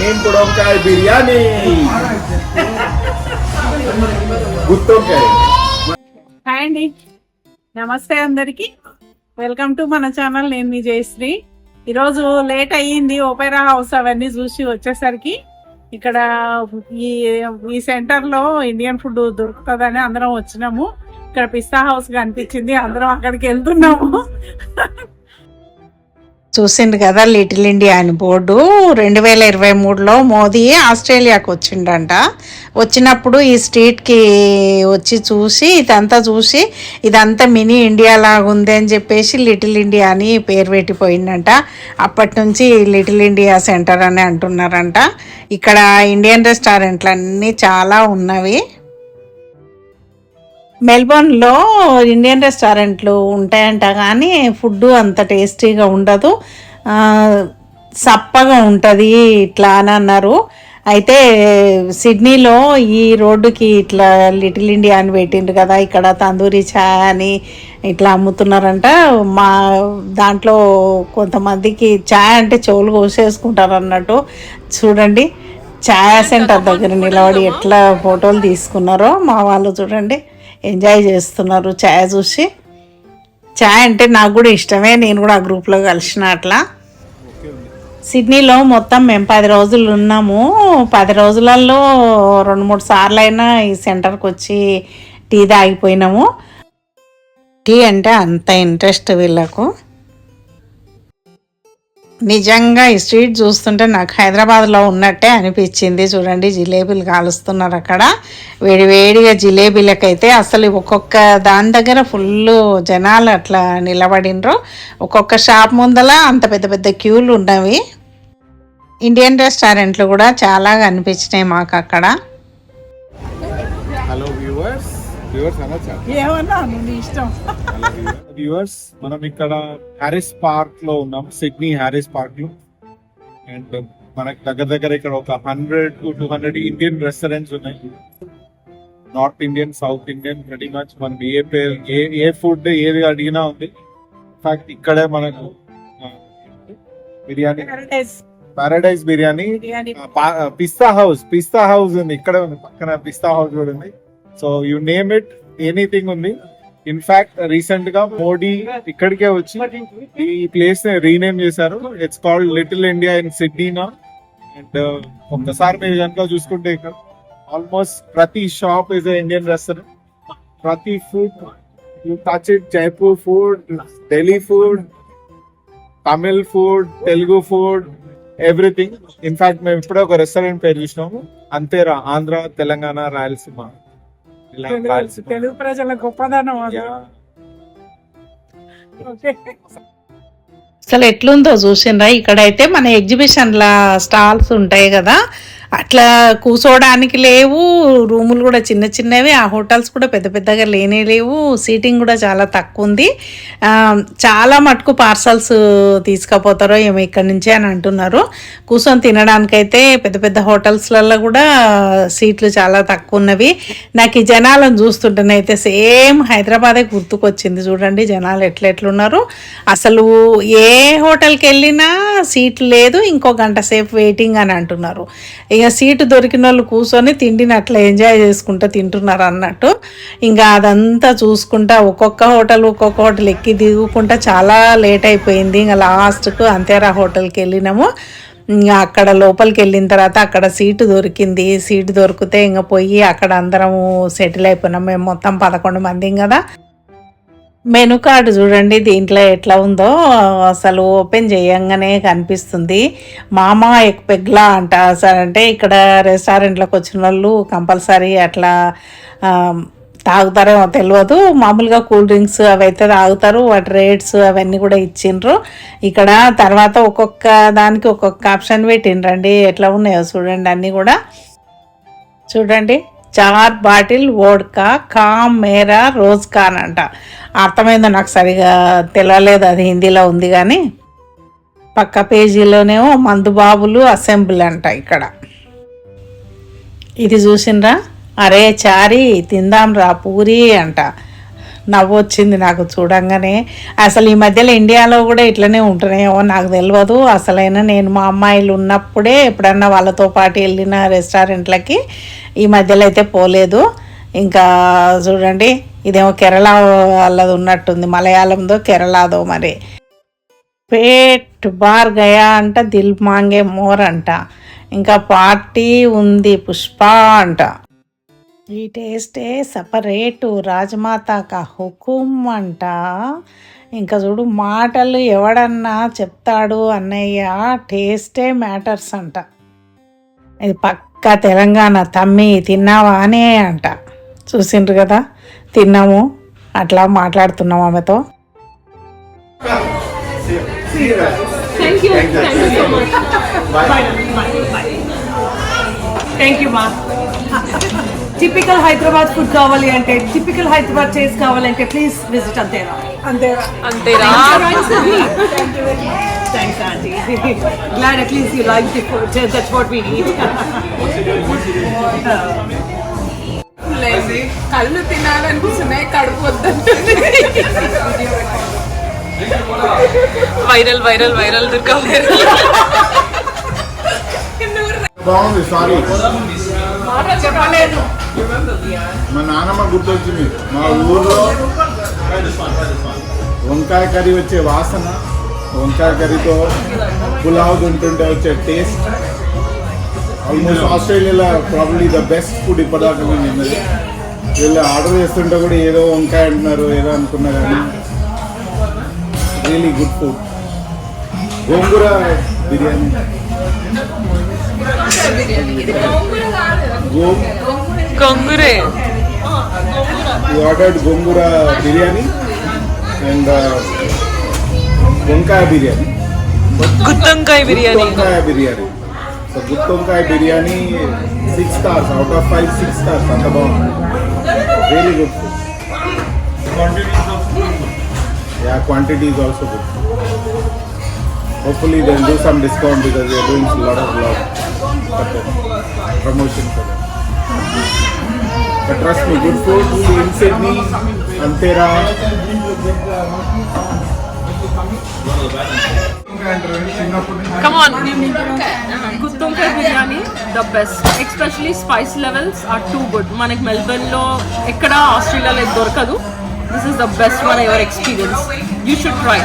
నేను కూడా వంకాయ బిర్యానీ. గుత్తొంకాయ హాయ్ అండి. నమస్తే అందరికి. వెల్కమ్ టు మన ఛానల్ నేను మీ జయశ్రీ. ఈరోజు లేట్ అయ్యింది ఓపెరా హౌస్ అవన్నీ చూసి వచ్చేసరికి. ఇక్కడ ఈ ఈ సెంటర్లో ఇండియన్ ఫుడ్ దొరుకుతుందని అందరం వచ్చినాము. ఇక్కడ పిస్తా హౌస్ కనిపించింది అందరం అక్కడికి వెళ్తున్నాము. చూసిండు కదా లిటిల్ ఇండియా అని బోర్డు. రెండు వేల ఇరవై మూడులో మోదీ ఆస్ట్రేలియాకు వచ్చిండంట వచ్చినప్పుడు ఈ స్ట్రీట్కి వచ్చి చూసి ఇదంతా చూసి ఇదంతా మినీ ఇండియా లాగా ఉంది అని చెప్పేసి లిటిల్ ఇండియా అని పేరు పెట్టిపోయిందంట. అప్పటి నుంచి లిటిల్ ఇండియా సెంటర్ అని అంటున్నారంట. ఇక్కడ ఇండియన్ రెస్టారెంట్లు అన్నీ చాలా ఉన్నవి. మెల్బోర్న్లో ఇండియన్ రెస్టారెంట్లు ఉంటాయంట కానీ ఫుడ్ అంత టేస్టీగా ఉండదు. సప్పగా ఉంటుంది ఇట్లా అని అన్నారు. అయితే సిడ్నీలో ఈ రోడ్డుకి ఇట్లా లిటిల్ ఇండియా అని పెట్టిండ్రు కదా ఇక్కడ తందూరి ఛాయ్ అని ఇట్లా అమ్ముతున్నారంట. మా దాంట్లో కొంతమందికి ఛాయ్ అంటే చెవులు కోసేసుకుంటారు అన్నట్టు. చూడండి ఛాయ్ సెంటర్ దగ్గర నిలబడి ఎట్లా ఫోటోలు తీసుకున్నారో మా వాళ్ళు చూడండి. ఎంజాయ్ చేస్తున్నారు ఛాయ్ చూసి. ఛాయ్ అంటే నాకు కూడా ఇష్టమే నేను కూడా ఆ గ్రూప్లో కలిసిన అట్లా. సిడ్నీలో మొత్తం మేము పది రోజులు ఉన్నాము. పది రోజులలో రెండు మూడు సార్లు అయినా ఈ సెంటర్కి వచ్చి టీ తాగిపోయినాము. టీ అంటే అంత ఇంట్రెస్ట్ వీళ్ళకు. నిజంగా ఈ స్ట్రీట్ చూస్తుంటే నాకు హైదరాబాద్లో ఉన్నట్టే అనిపించింది. చూడండి జిలేబీలు కాలుస్తున్నారు అక్కడ. వేడి వేడిగా జిలేబీలకైతే అసలు ఒక్కొక్క దాని దగ్గర ఫుల్ జనాలు అట్లా నిలబడినరు. ఒక్కొక్క షాప్ ముందల అంత పెద్ద పెద్ద క్యూలు ఉన్నవి. ఇండియన్ రెస్టారెంట్లు కూడా చాలా కనిపించినాయి మాకు అక్కడ. హలో వ్యూవర్స్ వ్యూవర్స్ అనొచ్చా ఏమన్నా నీ ఇష్టం. వ్యూవర్స్ మనం ఇక్కడ హ్యారిస్ పార్క్లో ఉన్నాం సిడ్నీ హ్యారిస్ పార్క్లో. అండ్ మనకి దగ్గర దగ్గర ఇక్కడ ఒక hundred to two hundred Indian restaurants ఉన్నాయి. నార్త్ ఇండియన్ సౌత్ ఇండియన్ ప్రతి మచ్ మనం ఏ పేరు ఏ ఏ ఫుడ్ ఏది అడిగినా ఉంది. ఇన్ఫాక్ట్ ఇక్కడే మనకు biryani. Paradise biryani. Pista House Pista House ఉంది. ఇక్కడే ఉంది పక్కన పిస్తా హౌస్ కూడా ఉంది. So you name it anything ఉంది. ఇన్ఫాక్ట్ రీసెంట్గా మోడీ ఇక్కడికే వచ్చి ఈ ప్లేస్ని రీనేమ్ చేశారు. It's called little India in సిడ్నీనా and ఒక్కసారి మీరు కనుక చూసుకుంటే ఇక్కడ ఆల్మోస్ట్ ప్రతి షాప్ ఇస్ ఇండియన్ రెస్టారెంట్ ప్రతి food you touch it Jaipur food Delhi food Tamil food Telugu food everything in fact మేము ఇప్పుడే ఒక రెస్టారెంట్ పేరు చూసినాము. అంతేరా ఆంధ్ర తెలంగాణ రాయలసీమ. తెలుగు ప్రజల గొప్పదనం. ఓకే అసలు ఎట్లుందో చూసిండ్రా ఇక్కడైతే మన ఎగ్జిబిషన్ల స్టాల్స్ ఉంటాయి కదా. అట్లా కూర్చోవడానికి లేవు రూములు కూడా చిన్న చిన్నవి ఆ హోటల్స్ కూడా పెద్ద పెద్దగా లేనే లేవు సీటింగ్ కూడా చాలా తక్కువ ఉంది చాలా మటుకు పార్సల్స్ తీసుకుపోతారో ఏమో ఇక్కడి నుంచే అని అంటున్నారు. కూర్చొని తినడానికైతే పెద్ద పెద్ద హోటల్స్లలో కూడా సీట్లు చాలా తక్కువ ఉన్నవి నాకు ఈ జనాలను చూస్తుంటేనైతే సేమ్ హైదరాబాదే గుర్తుకొచ్చింది. చూడండి జనాలు ఎట్లా ఎట్లున్నారు అసలు ఏ హోటల్కి వెళ్ళినా సీట్ లేదు ఇంకో గంట సేపు వెయిటింగ్ అని అంటున్నారు. ఇక సీటు దొరికిన వాళ్ళు కూర్చొని తిండిని అట్లా ఎంజాయ్ చేసుకుంటూ తింటున్నారు అన్నట్టు. ఇంకా అదంతా చూసుకుంటా ఒక్కొక్క హోటల్ ఒక్కొక్క హోటల్ ఎక్కి దిగుకుంటా చాలా లేట్ అయిపోయింది. ఇంకా లాస్ట్కు అంతేరా హోటల్కి వెళ్ళినాము. ఇంకా అక్కడ లోపలికి వెళ్ళిన తర్వాత అక్కడ సీటు దొరికింది. సీటు దొరికితే ఇంకా పోయి అక్కడ అందరము సెటిల్ అయిపోయినాం. మేము మొత్తం పదకొండు మంది కదా మెను కార్డు చూడండి దీంట్లో ఎట్లా ఉందో అసలు ఓపెన్ చేయంగానే కనిపిస్తుంది. మామా ఎక్ పెగ్లా అంట సార్ అంటే ఇక్కడ రెస్టారెంట్లోకి వచ్చిన వాళ్ళు కంపల్సరీ అట్లా తాగుతారేమో తెలియదు. మామూలుగా కూల్ డ్రింక్స్ అవి అయితే తాగుతారు వాటి రేట్స్ అవన్నీ కూడా ఇచ్చిండ్రు. ఇక్కడ తర్వాత ఒక్కొక్క దానికి ఒక్కొక్క ఆప్షన్ పెట్టిండ్రండి ఎట్లా ఉన్నాయో చూడండి అన్నీ కూడా. చూడండి. చార్ బాటిల్ వోడ్కా కామ్ మేరా రోజ్ కాన్ అంట. అర్థమైందో నాకు సరిగా తెలియలేదు అది హిందీలో ఉంది కానీ? పక్క పేజీలోనేమో మందుబాబులు అసెంబ్లీ అంట ఇక్కడ. ఇది చూసిండ్రా? అరే చారి తిందాం రా పూరి అంట. నవ్వు వచ్చింది నాకు చూడంగానే. అసలు ఈ మధ్యలో ఇండియాలో కూడా ఇట్లనే ఉంటున్నాయేమో నాకు తెలియదు అసలైనా నేను మా అమ్మాయిలు ఉన్నప్పుడే ఎప్పుడన్నా వాళ్ళతో పాటు వెళ్ళిన రెస్టారెంట్లకి ఈ మధ్యలో అయితే పోలేదు. ఇంకా చూడండి ఇదేమో కేరళ వాళ్ళది ఉన్నట్టుంది. మలయాళందో కేరళదో మరి. పేట్ బార్ గయా అంట దిల్ మాంగే మోర్ అంట. ఇంకా పార్టీ ఉంది పుష్ప అంట. ఈ టేస్టే సపరేటు. రాజమాత కా హుకుం అంట ఇంకా చూడు మాటలు ఎవడన్నా చెప్తాడు అన్నయ్య టేస్టే మ్యాటర్స్ అంట. ఇది పక్క తెలంగాణ తమ్మి తిన్నావా అనే అంట. చూసిండ్రు కదా? తిన్నాము. అట్లా మాట్లాడుతున్నాం ఆమెతో. థ్యాంక్ యూ మా టిపికల్ హైదరాబాద్ ఫుడ్ కావాలి అంటే టిపికల్ హైదరాబాద్ టేస్ట్ కావాలంటే ప్లీజ్ విజిట్ అంతేనా అంతేనా Antera. Thanks aunty glad at least you like the food that's what we need కళ్ళు తినాలనిపిస్తున్నాయి కడుపు వద్దంటుంది viral viral viral Durga viral బాగుంది సారీ చెప్పలేదు. మా నాన్నమ్మ గుర్తొచ్చింది. మా ఊర్లో వంకాయ కర్రీ వచ్చే వాసన వంకాయ కర్రీతో పులావ్ తింటుంటే వచ్చే టేస్ట్ ఆల్మోస్ట్ ఆస్ట్రేలియాలో ప్రాబ్లీ ద బెస్ట్ ఫుడ్ ఇప్పటిదాకా నేను తిన్నది. వీళ్ళు ఆర్డర్ చేస్తుంటే కూడా ఏదో వంకాయ అంటున్నారు ఏదో అనుకున్నా కానీ really good food gongura biryani. Go కొంగురే we ordered gongura biryani and uh, వంకాయ బిర్యానీ గుత్తొంకాయ బిర్యానీ వంకాయ biryani so గుత్తొంకాయ biryani six stars out of five six stars అంత బాగుంది really good yeah quantity is also good hopefully then do some discount because you're doing lot of lot promotion for But trust me, good food in Sydney, Antera. Come on. గుత్తొంకాయ biryani the best especially spice levels are too good మనకి మెల్బర్న్లో ఎక్కడ ఆస్ట్రేలియాలో ఇది దొరకదు. This is the best one ever experience you should try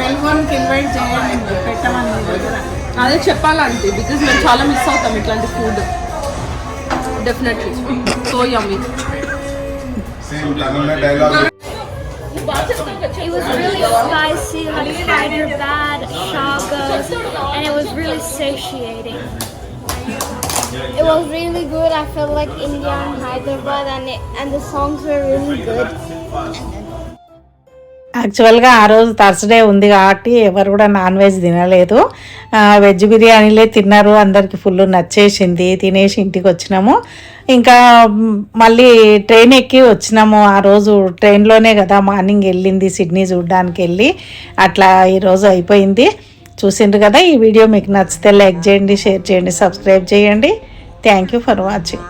మెల్బోర్న్కి invite చేయండి పెట్టమని అదే చెప్పాలంటే బికాజ్ మేము చాలా మిస్ అవుతాం ఇట్లాంటి food definitely so yummy dialogue. It was really spicy, like Hyderabad, shagas, and it was really satiating. It was really good. I felt like India and Hyderabad, and it, and the songs were really good. యాక్చువల్గా ఆ రోజు Thursday ఉంది కాబట్టి ఎవరు కూడా non veg తినలేదు. Veg బిర్యానీలే తిన్నారు. అందరికి ఫుల్ నచ్చేసింది. తినేసి ఇంటికి వచ్చినాము. ఇంకా మళ్ళీ ట్రైన్ ఎక్కి వచ్చినాము. ఆ రోజు ట్రైన్లోనే కదా మార్నింగ్ వెళ్ళింది సిడ్నీ చూడడానికి వెళ్ళి. అట్లా ఈరోజు అయిపోయింది. చూసిండ్రు కదా ఈ వీడియో. మీకు నచ్చితే లైక్ చేయండి షేర్ చేయండి సబ్స్క్రైబ్ చేయండి. Thank you for watching.